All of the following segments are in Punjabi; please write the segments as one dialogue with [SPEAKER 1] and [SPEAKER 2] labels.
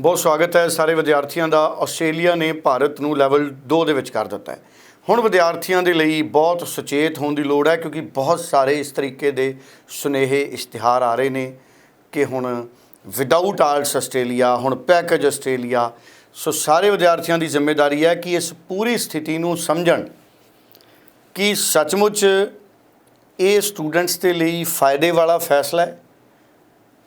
[SPEAKER 1] ਬਹੁਤ ਸਵਾਗਤ ਹੈ ਸਾਰੇ ਵਿਦਿਆਰਥੀਆਂ ਦਾ। ਆਸਟ੍ਰੇਲੀਆ ਨੇ ਭਾਰਤ ਨੂੰ ਲੈਵਲ 2 ਦੇ ਵਿੱਚ ਕਰ ਦਿੱਤਾ ਹੈ। ਹੁਣ ਵਿਦਿਆਰਥੀਆਂ ਦੇ ਲਈ ਬਹੁਤ ਸੁਚੇਤ ਹੋਣ ਦੀ ਲੋੜ ਹੈ ਕਿਉਂਕਿ ਬਹੁਤ ਸਾਰੇ ਇਸ ਤਰੀਕੇ ਦੇ ਸੁਨੇਹੇ, ਇਸ਼ਤਿਹਾਰ ਆ ਰਹੇ ਨੇ ਕਿ ਹੁਣ ਵਿਦਆਊਟ ਆਲਸ ਆਸਟ੍ਰੇਲੀਆ, ਹੁਣ ਪੈਕੇਜ ਆਸਟ੍ਰੇਲੀਆ। ਸੋ ਸਾਰੇ ਵਿਦਿਆਰਥੀਆਂ ਦੀ ਜ਼ਿੰਮੇਵਾਰੀ ਹੈ ਕਿ ਇਸ ਪੂਰੀ ਸਥਿਤੀ ਨੂੰ ਸਮਝਣ ਕਿ ਸੱਚਮੁੱਚ ਇਹ ਸਟੂਡੈਂਟਸ ਦੇ ਲਈ ਫਾਇਦੇ ਵਾਲਾ ਫੈਸਲਾ ਹੈ।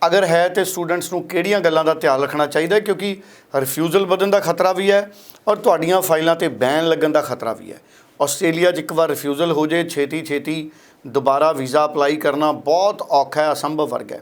[SPEAKER 1] ਅਗਰ ਹੈ ਤੇ ਸਟੂਡੈਂਟਸ ਨੂੰ ਕਿਹੜੀਆਂ ਗੱਲਾਂ ਦਾ ਧਿਆਨ ਰੱਖਣਾ ਚਾਹੀਦਾ ਕਿਉਂਕਿ ਰਿਫਿਊਜ਼ਲ ਵਧਣ ਦਾ ਖਤਰਾ ਵੀ ਹੈ ਔਰ ਤੁਹਾਡੀਆਂ ਫਾਈਲਾਂ ਤੇ ਬੈਨ ਲੱਗਣ ਦਾ ਖਤਰਾ ਵੀ ਹੈ। ਆਸਟ੍ਰੇਲੀਆ 'ਚ ਇੱਕ ਵਾਰ ਰਿਫਿਊਜ਼ਲ ਹੋ ਜੇ ਛੇਤੀ ਛੇਤੀ ਦੁਬਾਰਾ ਵੀਜ਼ਾ ਅਪਲਾਈ ਕਰਨਾ ਬਹੁਤ ਔਖਾ ਹੈ, ਅਸੰਭਵ ਵਰਗ ਹੈ।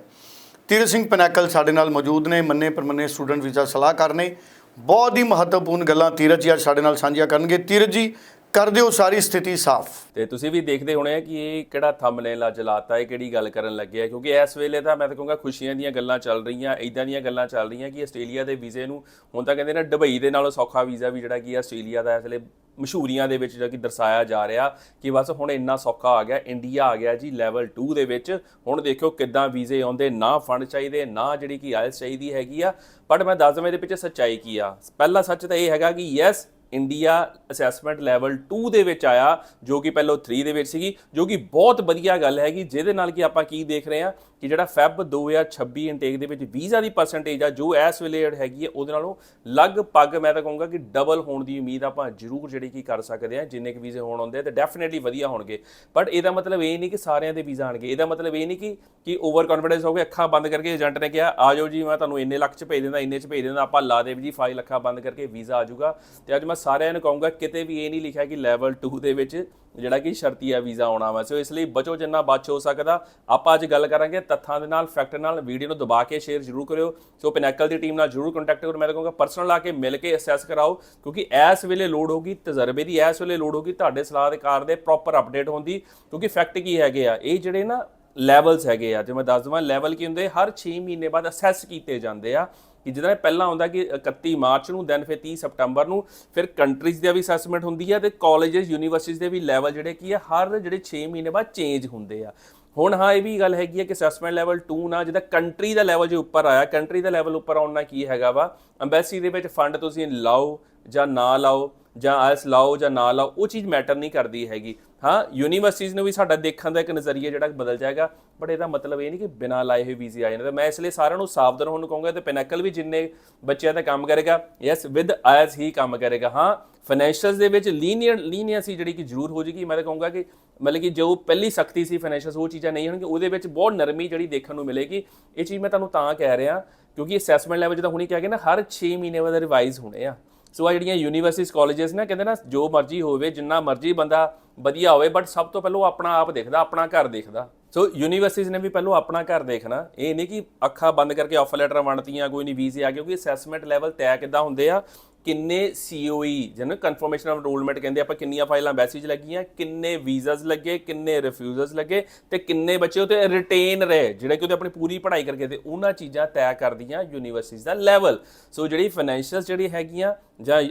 [SPEAKER 1] ਤੀਰ ਸਿੰਘ ਪਨੈਕਲ ਸਾਡੇ ਨਾਲ ਮੌਜੂਦ ਨੇ, ਮੰਨੇ ਪਰਮੰਨੇ ਸਟੂਡੈਂਟ ਵੀਜ਼ਾ ਸਲਾਹਕਾਰ ਨੇ। ਬਹੁਤ ਹੀ ਮਹੱਤਵਪੂਰਨ ਗੱਲਾਂ ਤੀਰਜ ਜੀ ਅੱਜ ਸਾਡੇ ਨਾਲ ਸਾਂਝੀਆਂ ਕਰਨਗੇ। ਤੀਰਜ ਜੀ ਕਰ ਦਿਓ ਸਾਰੀ ਸਥਿਤੀ ਸਾਫ਼।
[SPEAKER 2] ਤੇ ਤੁਸੀਂ ਵੀ ਦੇਖਦੇ ਹੋਣੇ ਆ ਕਿ ਇਹ ਕਿਹੜਾ ਥੰਬਨੇਲ ਅੱਜ ਜਲਾਤਾ ਹੈ ਕਿਹੜੀ ਗੱਲ ਕਰਨ ਲੱਗੇ ਆ, ਕਿਉਂਕਿ ਇਸ ਵੇਲੇ ਤਾਂ ਮੈਂ ਤਾਂ ਕਹੂੰਗਾ ਖੁਸ਼ੀਆਂ ਦੀਆਂ ਗੱਲਾਂ ਚੱਲ ਰਹੀਆਂ ਇਦਾਂ ਦੀਆਂ ਗੱਲਾਂ ਚੱਲ ਰਹੀਆਂ ਕਿ ਆਸਟ੍ਰੇਲੀਆ ਦੇ ਵੀਜ਼ੇ ਨੂੰ ਹੁਣ ਤਾਂ ਕਹਿੰਦੇ ਨੇ ਦੁਬਈ ਦੇ ਨਾਲੋਂ ਸੌਖਾ ਵੀਜ਼ਾ ਵੀ ਜਿਹੜਾ ਕਿ ਆਸਟ੍ਰੇਲੀਆ ਦਾ ਇਸ ਵੇਲੇ ਮਸ਼ਹੂਰੀਆਂ ਦੇ ਵਿੱਚ ਜਿਹੜਾ ਕਿ ਦਰਸਾਇਆ ਜਾ ਰਿਹਾ ਕਿ ਬਸ ਹੁਣ ਇੰਨਾ ਸੌਖਾ ਆ ਗਿਆ, ਇੰਡੀਆ ਆ ਗਿਆ ਜੀ ਲੈਵਲ 2 ਦੇ ਵਿੱਚ। ਹੁਣ ਦੇਖਿਓ ਕਿੱਦਾਂ ਵੀਜ਼ੇ ਆਉਂਦੇ, ਨਾ ਫੰਡ ਚਾਹੀਦੇ, ਨਾ ਜਿਹੜੀ ਕਿ ਆਇਲਸ ਚਾਹੀਦੀ ਹੈਗੀ ਆ। ਬਟ ਮੈਂ ਦੱਸ ਦਵਾਂ ਇਹਦੇ ਪਿੱਛੇ ਸੱਚਾਈ ਕੀ ਆ? ਪਹਿਲਾ ਸੱਚ ਤਾਂ ਇਹ ਹੈਗਾ ਕਿ ਯੈਸ ਇੰਡੀਆ ਅਸੈਸਮੈਂਟ ਲੈਵਲ 2 ਦੇ ਵਿੱਚ ਆਇਆ, ਜੋ ਕਿ ਪਹਿਲਾਂ 3 ਦੇ ਵਿੱਚ ਸੀਗੀ, ਜੋ ਕਿ ਬਹੁਤ ਵਧੀਆ ਗੱਲ ਹੈਗੀ, ਜਿਹਦੇ ਨਾਲ ਕਿ ਆਪਾਂ ਕੀ ਦੇਖ ਰਹੇ ਹਾਂ ਕਿ ਜਿਹੜਾ ਫੈਬ 2026 ਇਨਟੇਕ ਦੇ ਵਿੱਚ ਵੀਜ਼ਾ ਦੀ ਪਰਸੈਂਟੇਜ ਆ, ਜੋ ਇਸ ਵੇਲੇ ਹੈਗੀ ਹੈ ਉਹਦੇ ਨਾਲੋਂ ਲਗਭਗ ਮੈਂ ਤਾਂ ਕਹੂੰਗਾ ਕਿ ਡਬਲ ਹੋਣ ਦੀ ਉਮੀਦ ਆਪਾਂ ਜ਼ਰੂਰ ਜਿਹੜੀ ਕੀ ਕਰ ਸਕਦੇ ਆ ਜਿੰਨੇ ਕਿ ਵੀਜ਼ੇ ਹੋਣ ਹੁੰਦੇ ਆ, ਤੇ ਡੈਫੀਨਿਟਲੀ ਵਧੀਆ ਹੋਣਗੇ। ਬਟ ਇਹਦਾ ਮਤਲਬ ਇਹ ਨਹੀਂ ਕਿ ਸਾਰਿਆਂ ਦੇ ਵੀਜ਼ਾ ਆਣਗੇ, ਇਹਦਾ ਮਤਲਬ ਇਹ ਨਹੀਂ ਕਿ ਕਿ ਓਵਰ ਕੌਨਫੀਡੈਂਸ ਹੋ ਗਿਆ ਅੱਖਾਂ ਬੰਦ ਕਰਕੇ ਏਜੰਟ ਨੇ ਕਿਹਾ, ਆ ਜਾਓ ਜੀ, ਮੈਂ ਤੁਹਾਨੂੰ ਇੰਨੇ ਲੱਖ ਚ ਭੇਜ ਦਿੰਦਾ, ਇੰਨੇ ਚ ਭੇਜ ਦਿੰਦਾ, ਆਪਾਂ ਲਾ ਦੇ ਜੀ ਫਾਈਲ ਲੱਖਾਂ ਬੰਦ ਕਰਕੇ ਵੀਜ਼ਾ ਆ ਜਾਊਗਾ। ਤੇ ਅੱਜ ਮੈਂ ਸਾਰਿਆਂ ਨੂੰ ਕਹੂੰਗਾ, ਕਿਤੇ ਵੀ ਇਹ ਨਹੀਂ ਲਿਖਿਆ ਕਿ ਲੈਵਲ 2 ਦੇ ਵਿੱਚ ਜਿਹੜਾ ਕਿ ਸ਼ਰਤੀਆ ਵੀਜ਼ਾ ਆਉਣਾ ਵਾ। ਸੋ ਇਸ ਲਈ ਬਚੋ ਜਿੰਨਾ ਬਚ ਹੋ ਸਕਦਾ। ਆਪਾਂ ਅੱਜ ਗੱਲ ਕਰਾਂਗੇ ਤੱਥਾਂ ਦੇ ਨਾਲ ਫੈਕਟ ਨਾਲ। ਵੀਡੀਓ ਨੂੰ ਦਬਾ ਕੇ ਸ਼ੇਅਰ ਜ਼ਰੂਰ ਕਰਿਓ। ਸੋ ਪਿਨੈਕਲ ਦੀ ਟੀਮ ਨਾਲ ਜ਼ਰੂਰ ਕੰਟੈਕਟ ਕਰੋ। ਮੈਂ ਤਾਂ ਕਹੂੰਗਾ ਪਰਸਨਲ ਆ ਕੇ ਮਿਲ ਕੇ ਅਸੈਸ ਕਰਾਓ, ਕਿਉਂਕਿ ਇਸ ਵੇਲੇ ਲੋਡ ਹੋਗੀ ਤਜਰਬੇ ਦੀ ਇਸ ਵੇਲੇ ਲੋਡ ਹੋਗੀ ਤੁਹਾਡੇ ਸਲਾਹਕਾਰ ਦੇ ਪ੍ਰੋਪਰ ਅਪਡੇਟ ਹੋਣ ਦੀ। ਕਿਉਂਕਿ ਫੈਕਟ ਕੀ ਹੈਗੇ ਆ, ਇਹ ਜਿਹੜੇ ਨਾ ਲੈਵਲਸ ਹੈਗੇ ਆ। ਜੇ ਮੈਂ ਦੱਸ ਦਵਾਂ ਲੈਵਲ ਕੀ ਹੁੰਦੇ? ਹਰ 6 ਮਹੀਨੇ ਬਾਅਦ ਅਸੈਸ ਕੀਤੇ ਜਾਂਦੇ ਆ ਕਿ ਜਿਹਦਾ ਪਹਿਲਾਂ ਹੁੰਦਾ ਕਿ 31 ਮਾਰਚ ਨੂੰ ਦੈਨ ਫਿਰ 30 ਸਪਟੰਬਰ ਨੂੰ, ਫਿਰ ਕੰਟਰੀਜ਼ ਦੀ ਵੀ ਅਸੈਸਮੈਂਟ ਹੁੰਦੀ ਹੈ ਤੇ ਕਾਲਜਸ ਯੂਨੀਵਰਸਿਟੀਜ਼ ਦੇ ਵੀ ਲੈਵਲ ਜਿਹੜੇ ਕੀ ਆ, ਹਰ ਜਿਹੜੇ 6 ਮਹੀਨੇ ਬਾਅਦ ਚੇਂਜ ਹੁੰਦੇ ਆ। ਹੁਣ ਹਾਂ, ਇਹ ਵੀ ਗੱਲ ਹੈਗੀ ਹੈ ਕਿ ਅਸੈਸਮੈਂਟ ਲੈਵਲ 2 ਨਾ ਜਿਹਦਾ ਕੰਟਰੀ ਦਾ ਲੈਵਲ ਜੇ ਉੱਪਰ ਆਇਆ ਕੰਟਰੀ ਦਾ ਲੈਵਲ ਉੱਪਰ ਆਉਣਾ ਕੀ ਹੈਗਾ ਵਾ? ਐਮਬੈਸੀ ਦੇ ਵਿੱਚ ਫੰਡ ਤੁਸੀਂ ਲਾਓ ਜਾਂ ਨਾ ਲਾਓ ਜਾਂ ਆਇਸ ਲਾਓ ਜਾਂ ਨਾ ਲਾਓ, ਉਹ ਚੀਜ਼ ਮੈਟਰ ਨਹੀਂ ਕਰਦੀ ਹੈਗੀ। ਹਾਂ ਯੂਨੀਵਰਸਿਟੀਜ਼ ਨੂੰ ਵੀ ਸਾਡਾ ਦੇਖਣ ਦਾ ਇੱਕ ਨਜ਼ਰੀਆ ਜਿਹੜਾ ਬਦਲ ਜਾਏਗਾ ਬਟ ਇਹਦਾ ਮਤਲਬ ਇਹ ਨਹੀਂ ਕਿ ਬਿਨਾਂ ਲਾਏ ਹੋਏ ਵੀਜ਼ੇ ਆ ਜਾਣ। ਤਾਂ ਮੈਂ ਇਸ ਲਈ ਸਾਰਿਆਂ ਨੂੰ ਸਾਵਧਾਨ ਹੋਣ ਨੂੰ ਕਹੂੰਗਾ ਤੇ ਪਿਨੈਕਲ ਵੀ ਜਿੰਨੇ ਬੱਚਿਆਂ ਦਾ ਕੰਮ ਕਰੇਗਾ ਯੈਸ ਵਿਦ ਆਇਸ ਹੀ ਕੰਮ ਕਰੇਗਾ। ਹਾਂ ਫਾਈਨੈਂਸ਼ੀਅਲਸ ਦੇ ਵਿੱਚ ਲੀਨੀਅਰ ਲੀਨੀਅਰਸੀ ਜਿਹੜੀ ਕਿ ਜ਼ਰੂਰ ਹੋ ਜੇਗੀ ਮੈਂ ਤਾਂ ਕਹੂੰਗਾ ਕਿ ਮਤਲਬ ਕਿ ਜੋ ਪਹਿਲੀ ਸਖਤੀ ਸੀ ਫਾਈਨੈਂਸ਼ੀਅਲਸ ਉਹ ਚੀਜ਼ਾਂ ਨਹੀਂ ਹੋਣਗੀਆਂ। ਉਹਦੇ ਵਿੱਚ ਬਹੁਤ ਨਰਮੀ ਜਿਹੜੀ ਦੇਖਣ ਨੂੰ ਮਿਲੇਗੀ। ਇਹ ਚੀਜ਼ ਮੈਂ ਤੁਹਾਨੂੰ ਤਾਂ ਕਹਿ ਰਿਹਾ, ਕਿਉਂਕਿ ਅਸੈਸਮੈਂਟ ਲੈਵਲ ਜਿਹਦਾ ਹੁਣੀ ਕਹਿ ਗਏ ਨਾ, ਹਰ 6 ਮਹੀਨੇ ਬਾਅਦ ਰਿਵਾਈਜ਼ ਹੋਣੇ ਆ। ਸੋ ਆ ਜਿਹੜੀਆਂ ਯੂਨੀਵਰਸਿਟੀਜ਼ ਕਾਲਜਸ ਨੇ, ਕਹਿੰਦੇ ਨਾ, ਜੋ ਮਰਜ਼ੀ ਹੋਵੇ, ਜਿੰਨਾ ਮਰਜ਼ੀ ਬੰਦਾ ਵਧੀਆ ਹੋਵੇ ਬਟ ਸਭ ਤੋਂ ਪਹਿਲਾਂ ਉਹ ਆਪਣਾ ਆਪ ਦੇਖਦਾ, ਆਪਣਾ ਘਰ ਦੇਖਦਾ। ਸੋ ਯੂਨੀਵਰਸਿਟੀਜ਼ ਨੇ ਵੀ ਪਹਿਲਾਂ ਆਪਣਾ ਘਰ ਦੇਖਣਾ। ਇਹ ਨਹੀਂ ਕਿ ਅੱਖਾਂ ਬੰਦ ਕਰਕੇ ਆਫਰ ਲੈਟਰ ਵੰਡਤੀਆਂ, ਕੋਈ ਨਹੀਂ, ਵੀਜ਼ੇ ਆ ਕਿਉਂਕਿ ਅਸੈਸਮੈਂਟ ਲੈਵਲ ਤੈਅ ਕਿੱਦਾਂ ਹੁੰਦੇ ਆ? ਕਿੰਨੇ ਸੀਓਈ ਜਿਹਨੂੰ ਕਨਫਰਮੇਸ਼ਨ ਆਫ ਰੋਲਮੈਂਟ ਕਹਿੰਦੇ ਆਪਾਂ ਕਿੰਨੀਆਂ ਫਾਈਲਾਂ ਮੈਸੇਜ ਲੱਗੀਆਂ, ਕਿੰਨੇ ਵੀਜ਼ਾਸ ਲੱਗੇ, ਕਿੰਨੇ ਰਿਫਿਊਜ਼ਲਸ ਲੱਗੇ ਤੇ ਕਿੰਨੇ ਬੱਚੇ ਉਤੇ ਰਿਟੇਨ ਰਹੇ, ਜਿਹੜੇ ਕਿ ਉਹਦੇ ਆਪਣੀ ਪੂਰੀ ਪੜ੍ਹਾਈ ਕਰਕੇ ਤੇ ਉਹਨਾਂ ਚੀਜ਼ਾਂ ਤੈਅ ਕਰਦੀਆਂ ਯੂਨੀਵਰਸਿਟੀਜ਼ ਦਾ ਲੈਵਲ ਸੋ ਜਿਹੜੀ ਫਾਈਨੈਂਸ਼ੀਅਲ ਜਿਹੜੀ ਹੈਗੀਆਂ ਜਾਂ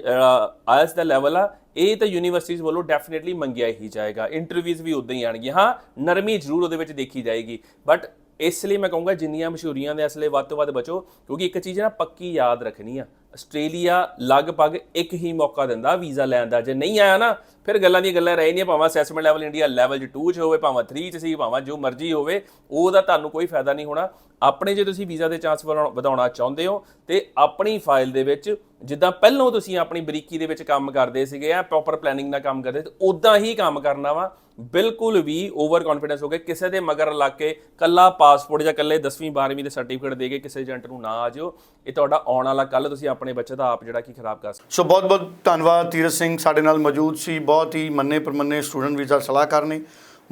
[SPEAKER 2] ਆਇਲਸ ਦਾ ਲੈਵਲ ਆ, ਇਹ ਤਾਂ ਯੂਨੀਵਰਸਿਟੀਜ਼ ਵੱਲੋਂ ਡੈਫੀਨਿਟਲੀ ਮੰਗਿਆ ਹੀ ਜਾਏਗਾ। ਇੰਟਰਵਿਊਜ਼ ਵੀ ਉਦਾਂ ਹੀ ਆਣਗੀਆਂ ਹਾਂ, ਨਰਮੀ ਜ਼ਰੂਰ ਉਹਦੇ ਵਿੱਚ ਦੇਖੀ ਜਾਏਗੀ। ਬਟ ਇਸ ਲਈ ਮੈਂ ਕਹੂੰਗਾ ਜਿੰਨੀਆਂ ਮਸ਼ਹੂਰੀਆਂ ਦੇ ਅਸਲੇ ਵੱਧ ਤੋਂ ਵੱਧ ਬਚੋ, ਕਿਉਂਕਿ ਇੱਕ ਚੀਜ਼ ਨਾ ਪੱਕੀ ਯਾਦ ਰੱਖਣੀ ਆ। ਆਸਟ੍ਰੇਲੀਆ ਲਗਭਗ ਇੱਕ ਹੀ ਮੌਕਾ ਦਿੰਦਾ ਵੀਜ਼ਾ ਲੈਣ ਦਾ। ਜੇ ਨਹੀਂ ਆਇਆ ਨਾ, ਫਿਰ ਗੱਲਾਂ ਦੀਆਂ ਗੱਲਾਂ ਰਹਿ ਨਹੀਂ ਭਾਵੇਂ ਅਸੈਸਮੈਂਟ ਲੈਵਲ ਇੰਡੀਆ ਲੈਵਲ 2 'ਚ ਹੋਵੇ, ਭਾਵੇਂ 3 'ਚ ਸੀ, ਭਾਵੇਂ ਜੋ ਮਰਜ਼ੀ ਹੋਵੇ, ਉਹਦਾ ਤੁਹਾਨੂੰ ਕੋਈ ਫਾਇਦਾ ਨਹੀਂ ਹੋਣਾ। ਆਪਣੇ ਜੇ ਤੁਸੀਂ ਵੀਜ਼ਾ ਦੇ ਚਾਂਸ ਵਧਾਉਣਾ ਚਾਹੁੰਦੇ ਹੋ, ਤੇ ਆਪਣੀ ਫਾਈਲ ਦੇ ਵਿੱਚ ਜਿੱਦਾਂ ਪਹਿਲਾਂ ਤੁਸੀਂ ਆਪਣੀ ਬਰੀਕੀ ਦੇ ਵਿੱਚ ਕੰਮ ਕਰਦੇ ਸੀਗੇ ਆ ਪ੍ਰੋਪਰ ਪਲੈਨਿੰਗ ਨਾਲ ਕੰਮ ਕਰਦੇ, ਤੇ ਉਦਾਂ ਹੀ ਕੰਮ ਕਰਨਾ ਵਾ। ਬਿਲਕੁਲ ਵੀ ਓਵਰ ਕੌਨਫੀਡੈਂਸ ਹੋ ਕੇ ਕਿਸੇ ਦੇ ਮਗਰ ਲਾ ਕੇ ਕੱਲਾ ਪਾਸਪੋਰਟ ਜਾਂ ਕੱਲੇ 10ਵੀਂ 12ਵੀਂ ਦੇ ਸਰਟੀਫਿਕੇਟ ਦੇ ਕੇ ਕਿਸੇ ਏਜੰਟ ਨੂੰ ਨਾ ਆ ਜਿਓ। ਇਹ ਤੁਹਾਡਾ ਆਉਣ ਵਾਲਾ ਕੱਲ ਤੁਸੀਂ ਆਪਣੇ ਬੱਚੇ ਦਾ ਆਪ ਜਿਹੜਾ ਕਿ ਖਰਾਬ ਕਰ ਸਕਦੇ।
[SPEAKER 1] ਸੋ ਬਹੁਤ ਬਹੁਤ ਧੰਨਵਾਦ ਤੀਰਥ ਸਿੰਘ ਸਾਡੇ ਨਾਲ ਮੌਜੂਦ ਸੀ। ਬਹੁਤ ਹੀ ਮੰਨੇ ਪਰਮੰਨੇ ਸਟੂਡੈਂਟ ਵੀਜ਼ਾ ਸਲਾਹਕਾਰ ਨੇ।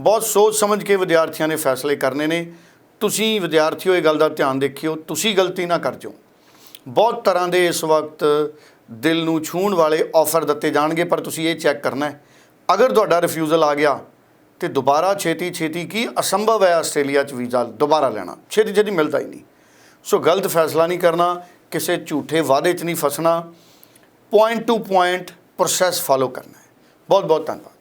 [SPEAKER 1] ਬਹੁਤ ਸੋਚ ਸਮਝ ਕੇ ਵਿਦਿਆਰਥੀਆਂ ਨੇ ਫੈਸਲੇ ਕਰਨੇ ਨੇ। ਤੁਸੀਂ ਵਿਦਿਆਰਥੀਓ, ਇਹ ਗੱਲ ਦਾ ਧਿਆਨ ਦੇਖਿਓ। ਤੁਸੀਂ ਗਲਤੀ ਨਾ ਕਰ ਜਾਓ। ਬਹੁਤ ਤਰ੍ਹਾਂ ਦੇ ਇਸ ਵਕਤ ਦਿਲ ਨੂੰ ਛੂਹਣ ਵਾਲੇ ਆਫਰ ਦਿੱਤੇ ਜਾਣਗੇ, ਪਰ ਤੁਸੀਂ ਇਹ ਚੈੱਕ ਕਰਨਾ ਹੈ। ਅਗਰ ਤੁਹਾਡਾ ਰਿਫਿਊਜ਼ਲ ਆ ਗਿਆ, ਤੇ ਦੁਬਾਰਾ ਛੇਤੀ ਛੇਤੀ ਕੀ ਅਸੰਭਵ ਹੈ ਆਸਟ੍ਰੇਲੀਆ 'ਚ ਵੀਜ਼ਾ? ਦੁਬਾਰਾ ਲੈਣਾ। ਛੇਤੀ ਛੇਤੀ ਮਿਲਦਾ ਹੀ ਨਹੀਂ। ਸੋ ਗਲਤ ਫੈਸਲਾ ਨਹੀਂ ਕਰਨਾ। ਕਿਸੇ ਝੂਠੇ ਵਾਅਦੇ 'ਚ ਨਹੀਂ ਫਸਣਾ point to point process follow ਕਰਨਾ ਹੈ। ਬਹੁਤ ਬਹੁਤ ਧੰਨਵਾਦ।